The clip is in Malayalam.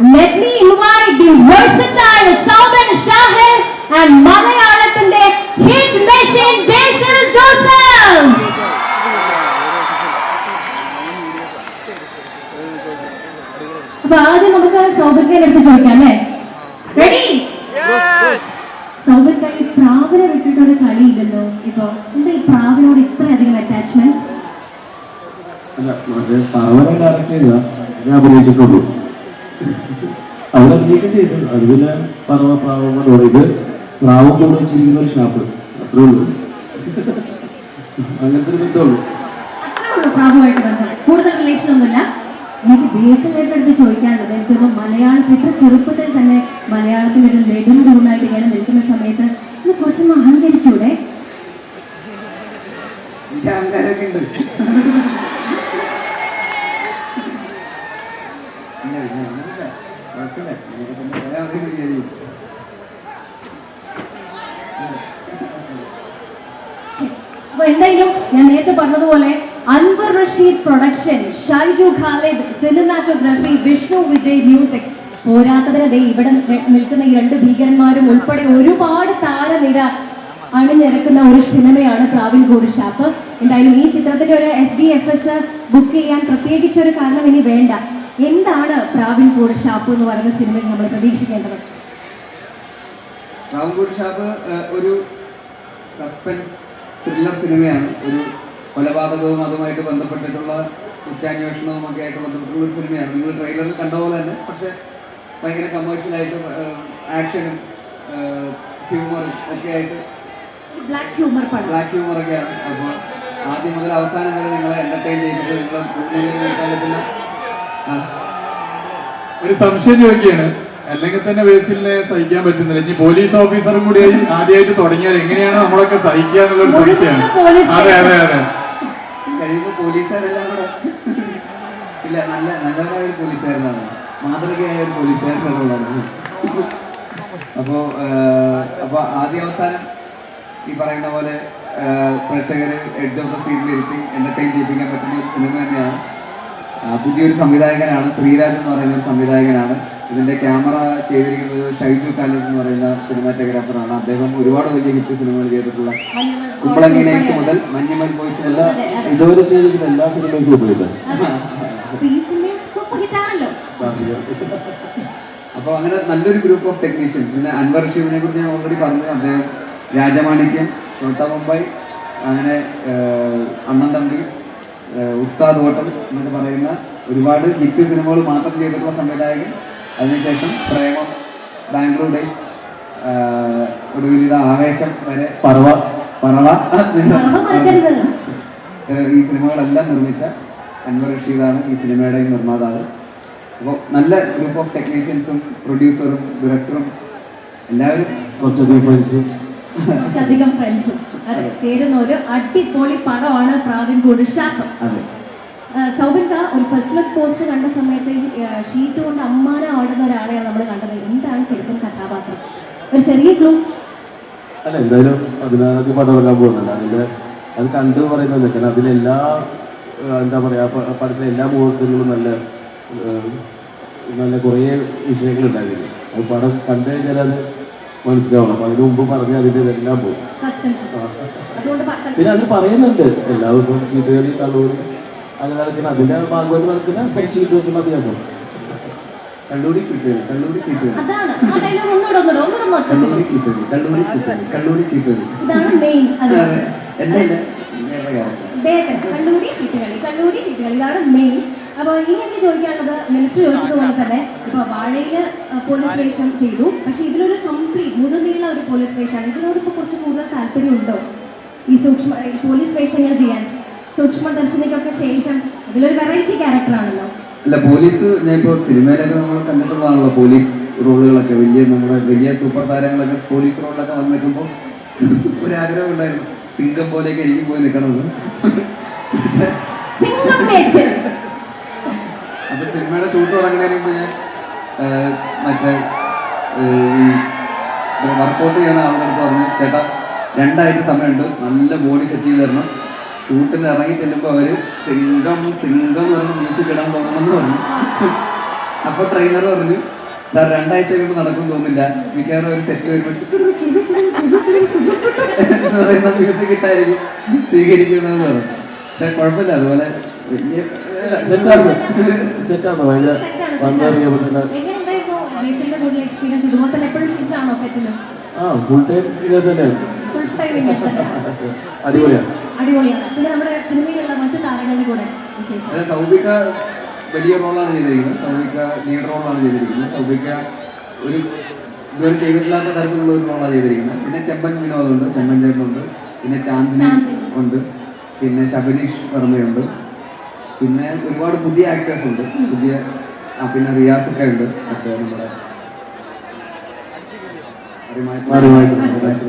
let me invite the versatile Southern Shahid and മലയാളത്തിന്റെ hit machine Basil Joseph. അപ്പൊ ആദ്യം നമുക്ക് സൗബിന്റെ അടുത്ത് ചോദിക്കാം അല്ലേ? റെഡി സൗബിൻ ഈ പ്രാവിനെ വിട്ടിട്ടൊരു കളിയില്ലല്ലോ. ഇപ്പൊ എന്താ ഈ പ്രാവിനോട് ഇത്രയധികം അറ്റാച്ച്മെന്റ് അല്ല ചെയ്താ ഞാൻ അഭിനയിച്ചിട്ടുള്ളൂ. അവിടെ നീക്കം ചെയ്തു അത് പിന്നെ പറവ പ്രാവങ്ങളോട് ഇത് പ്രാവം കൊണ്ട് വെച്ചിരിക്കുന്ന ഒരു ഷാപ്പ്. അത്രേ ഉള്ളൂ. അങ്ങനത്തെ ഒരു ബന്ധമുള്ളൂ കൂടുതൽ റിലേഷൻ ഒന്നുമില്ല. എനിക്ക് ബേസിലായിട്ട് അടുത്ത് ചോദിക്കാനുള്ളത് എനിക്ക് മലയാളത്തിന്റെ മലയാളത്തിൽ ഇത്ര ചെറുപ്പത്തിൽ തന്നെ മലയാളത്തിൽ ഒരു നെടും തൂണായിട്ട് ഇങ്ങനെ നിൽക്കുന്ന സമയത്ത് ഇത് കുറച്ചൊന്ന് അഹങ്കരിച്ചൂടെ അഹങ്കാരമൊക്കെ ഉണ്ട് ഇല്ല, ഇല്ല, ഒന്നുമില്ല. അപ്പൊ എന്തായാലും ഞാൻ നേരത്തെ പറഞ്ഞതുപോലെ Anwar Rasheed production Shyju Khalid cinematography Vishnu Vijay music. പോരാത്തതിന് ദേ ഇവിടെ നിൽക്കുന്ന ഈ രണ്ട് ഭീകരന്മാരും ഉൾപ്പെടെ ഒരുപാട് താരനിര അണിനിരക്കുന്ന ഒരു സിനിമയാണ് പ്രാവിൻകൂട് ഷാപ്പ് എന്തായാലും ഈ ചിത്രത്തിന്റെ ഒരു എഫ് ബുക്ക് ചെയ്യാൻ പ്രത്യേകിച്ച് ഒരു കാരണം ഇനി വേണ്ട. എന്താണ് പ്രാവിൻകൂട് ഷാപ്പ് എന്ന് പറയുന്ന സിനിമയിൽ നമ്മൾ പ്രതീക്ഷിക്കേണ്ടത്? റാവുംകൂട് ഷാപ്പ് ഒരു സസ്പെൻസ് ത്രില്ലർ സിനിമയാണ്. ഒരു കൊലപാതകവും അതുമായിട്ട് ബന്ധപ്പെട്ടിട്ടുള്ള കുറ്റാന്വേഷണവും ഒക്കെ ആയിട്ട് ബന്ധപ്പെട്ടുള്ള ഒരു സിനിമയാണ്. നിങ്ങൾ ട്രെയിലറിൽ കണ്ട പോലെ തന്നെ പക്ഷേ ഭയങ്കര കമേഴ്ഷ്യലായിട്ട് ആക്ഷനും ഹ്യൂമറും ഒക്കെ ആയിട്ട് ബ്ലാക്ക് ഹ്യൂമർ ബ്ലാക്ക് ബ്ലാക്ക് ഹ്യൂമറൊക്കെയാണ് അപ്പോൾ ആദ്യം മുതൽ അവസാനം വരെ നിങ്ങളെ എന്റർടൈൻ ചെയ്തിട്ട് നിങ്ങളെ കൂടുതൽ ഒരു സംശയം ചോദിക്കുകയാണ്. അല്ലെങ്കിൽ തന്നെ വേസിലിനെ സഹിക്കാൻ പറ്റുന്നില്ല. ഇനി പോലീസ് ഓഫീസറും കൂടി ആദ്യമായിട്ട് തുടങ്ങിയാൽ എങ്ങനെയാണ് നമ്മളൊക്കെ സഹിക്കുക എന്നുള്ളൊരു സംശയമാണ് പോലീസ് അതെ അതെ അതെ. കഴിയുമ്പോൾ പോലീസുകാരെല്ലാം കൂടെ ഇല്ല നല്ല നല്ലവരായ ഒരു പോലീസുകാരനാണ്. മാതൃകയായ ഒരു പോലീസുകാരനാണ്. അപ്പോൾ അപ്പോൾ ആദ്യ അവസാനം ഈ പറയുന്ന പോലെ പ്രേക്ഷകര് എഡ്ജ് ഓഫ് ദ സീറ്റിൽ ഇരുത്തി എന്റർടൈൻ ചെയ്യിപ്പിക്കാൻ പറ്റുന്ന സിനിമ തന്നെയാണ്. പുതിയൊരു സംവിധായകനാണ്. ശ്രീരാജ് എന്ന് പറയുന്ന ഒരു സംവിധായകനാണ്. ഇതിന്റെ ക്യാമറ ചെയ്തിരിക്കുന്നത് ഷൈജു ഖാലിദ് എന്ന് പറയുന്ന സിനിമാറ്റോഗ്രാഫറാണ്. അദ്ദേഹം ഒരുപാട് വലിയ ഹിറ്റ് സിനിമകൾ ചെയ്തിട്ടുള്ള കുമ്പളങ്ങി നൈറ്റ്സ് മുതൽ മഞ്ഞുമൽ ബോയ്സ് എല്ലാ ഇതുവരെ ചെയ്തിട്ടുള്ള എല്ലാ സിനിമയും സൂപ്പർ അപ്പോൾ അങ്ങനെ നല്ലൊരു ഗ്രൂപ്പ് ഓഫ് ടെക്നീഷ്യൻസ് പിന്നെ അൻവർ ഷിവിനെ കുറിച്ച് ഞാൻ ഓൾറെഡി പറഞ്ഞു. അദ്ദേഹം രാജമാണിക്യം ചോട്ട മുംബൈ അങ്ങനെ അണ്ണൻ തമ്പി ഉസ്താദ് ഹോട്ടൽ എന്നൊക്കെ പറയുന്ന ഒരുപാട് ഹിറ്റ് സിനിമകൾ മാത്രം ചെയ്തിട്ടുള്ള സംവിധായകൻ. അതിനുശേഷം പ്രേമം ബാംഗ്ലൂർ ഡേയ്സ് ഒടുവിൽ ആവേശം വരെ പർവ. പറള പറവ ഈ സിനിമകളെല്ലാം നിർമ്മിച്ച അൻവർ റഷീദാണ് ഈ സിനിമയുടെ നിർമ്മാതാവ്. അപ്പോൾ നല്ല ഗ്രൂപ്പ് ഓഫ് ടെക്നീഷ്യൻസും പ്രൊഡ്യൂസറും ഡയറക്ടറും എല്ലാവരും കുറച്ച് ഫ്രണ്ട്സ് കുറച്ചധികം ഫ്രണ്ട്സും ചേരുന്ന ഒരു അടിപൊളി പടമാണ് പ്രാവിൻകൂട് ഷാപ്പ് അതെ. സൗബിൻക ഒരു ഫസ്റ്റ് ലുക്ക് പോസ്റ്റ് കണ്ട സമയത്ത് ഷീറ്റ് കൊണ്ട് അമ്മാനെ ആടുന്ന ഒരാളെയാണ് നമ്മൾ കണ്ടത്. എന്താണ് ശരിക്കും കഥാപാത്രം? ഒരു ചെറിയ ക്ലൂ അല്ല എന്തായാലും പതിനാറാം തീയതി പടം ഇറങ്ങാൻ പോകുന്നുണ്ട്. അതിന്റെ അത് കണ്ടു പറയുന്നത് കാരണം അതിലെല്ലാ എന്താ പറയാ പടത്തിലെ എല്ലാ മുഹൂർത്തങ്ങളും നല്ല നല്ല കുറേ വിഷയങ്ങളുണ്ടായിരുന്നു. അത് പടം കണ്ടു കഴിഞ്ഞാൽ അത് മനസ്സിലാവണം അപ്പൊ അതിന് മുമ്പ് പറഞ്ഞ അതിന്റെ ഇതെല്ലാം പോകും പിന്നെ അത് പറയുന്നുണ്ട് എല്ലാ ദിവസവും ചീട്ടുകളി കള്ളൂരി അങ്ങനെ നടക്കുന്ന അതിന്റെ ഭാഗമായിട്ട് നടക്കുന്ന ചീട്ട് വെച്ചുള്ള അഭ്യാസം കള്ളൂരി ചീട്ടുകളി കള്ളൂരി ചീട്ടുകളി കള്ളൂരി. ചീട്ടുകളി കള്ളൂരി ചീട്ടുകളി കള്ളൂരി ചീട്ടുകളി ഇദ്ദേഹത്തിന് കണ്ണൂരി ചീട്ടുകളി കണ്ണൂരി ചീട്ടുകളി ഇതാണ് മെയിൻ അപ്പോൾ ഇനി എനിക്ക് ചോദിക്കാനുള്ളത് മിനിസ്റ്റർ ചോദിച്ചതുപോലെ തന്നെ ഇപ്പോൾ വാഴയിൽ പോലീസ് സ്റ്റേഷൻ ചെയ്തു. പക്ഷെ ഇതിലൊരു കംപ്ലീറ്റ് മുഴുനീള ഒരു പോലീസ് സ്റ്റേഷനാണ് ഇതിനോട് ഇപ്പോൾ കുറച്ച് കൂടുതൽ താല്പര്യമുണ്ടോ? ഈ സൂക്ഷ്മ പോലീസ് സ്റ്റേഷനുകൾ ചെയ്യാൻ. സൂക്ഷ്മ ദർശനിക്കൊക്കെ ശേഷം ഇതിലൊരു വെറൈറ്റി ക്യാരക്ടറാണല്ലോ അല്ല പോലീസ് ഞാൻ ഇപ്പോൾ സിനിമയിലൊക്കെ നമ്മൾ കണ്ടിട്ടുള്ളതാണല്ലോ. പോലീസ് റോളുകളൊക്കെ വലിയ നമ്മുടെ വലിയ സൂപ്പർ താരങ്ങളൊക്കെ പോലീസ് റോളിലൊക്കെ വന്നു നിൽക്കുമ്പോൾ ഒരു ആഗ്രഹം ഉണ്ടായിരുന്നു. സിംഗം പോലെയൊക്കെ എനിക്ക് പോയി നിൽക്കണമെന്ന് പക്ഷേ അപ്പൊ സിനിമയുടെ ഷൂട്ട് തുടങ്ങുന്നതിന് മുമ്പ് ഞാൻ മറ്റേ വർക്കൗട്ട് ചെയ്യണ അടുത്ത് പറഞ്ഞു ചേട്ടാ രണ്ടാഴ്ച സമയമുണ്ട്. നല്ല ബോഡി സെറ്റ് ചെയ്ത് തരണം. ഷൂട്ടിന് ഇറങ്ങി ചെല്ലുമ്പോൾ അവർ സിംഗം സിംഗം പറഞ്ഞ മ്യൂസിക് ഇടാൻ പോകണമെന്ന് പറഞ്ഞു. അപ്പൊ ട്രെയിനർ പറഞ്ഞു സാർ രണ്ടാഴ്ച കഴിയുമ്പോൾ നടക്കും തോന്നില്ല മിക്കവാറും ഒരു സെറ്റ് വരുമ്പോൾ മ്യൂസിക് ഇട്ടായിരിക്കും സ്വീകരിക്കുന്നതെന്ന് പറഞ്ഞു. പക്ഷെ കുഴപ്പമില്ല. അതുപോലെ വലിയ സെറ്റാണ്. സെറ്റാണ്. ഭയങ്കര ആ ഫുൾ ടൈം ഇങ്ങനെ തന്നെയാണ് അടിപൊളിയാണ്. സൗബിക വലിയ റോളാണ് ചെയ്തിരിക്കുന്നത്. സൗബിക ലീഡ് റോളാണ് ചെയ്തിരിക്കുന്നത്. സൗബിക ഒരു ഇതുവരെ ചെയ്തിട്ടില്ലാത്ത തരത്തിലുള്ള ഒരു റോളാണ് ചെയ്തിരിക്കുന്നത്. പിന്നെ ചെമ്പൻ വിനോദുണ്ട് ചെമ്പൻ ചേട്ടനുണ്ട്. പിന്നെ ചാന്ദിനി ചാന്ദിനി. ഉണ്ട്. പിന്നെ ശബരീഷ് വർമ്മയുണ്ട്. പിന്നെ ഒരുപാട് പുതിയ ആക്ടേഴ്സ് ഉണ്ട്. പുതിയ പിന്നെ റിയാസ് ഒക്കെ ഉണ്ട്. മറ്റേ നമ്മുടെ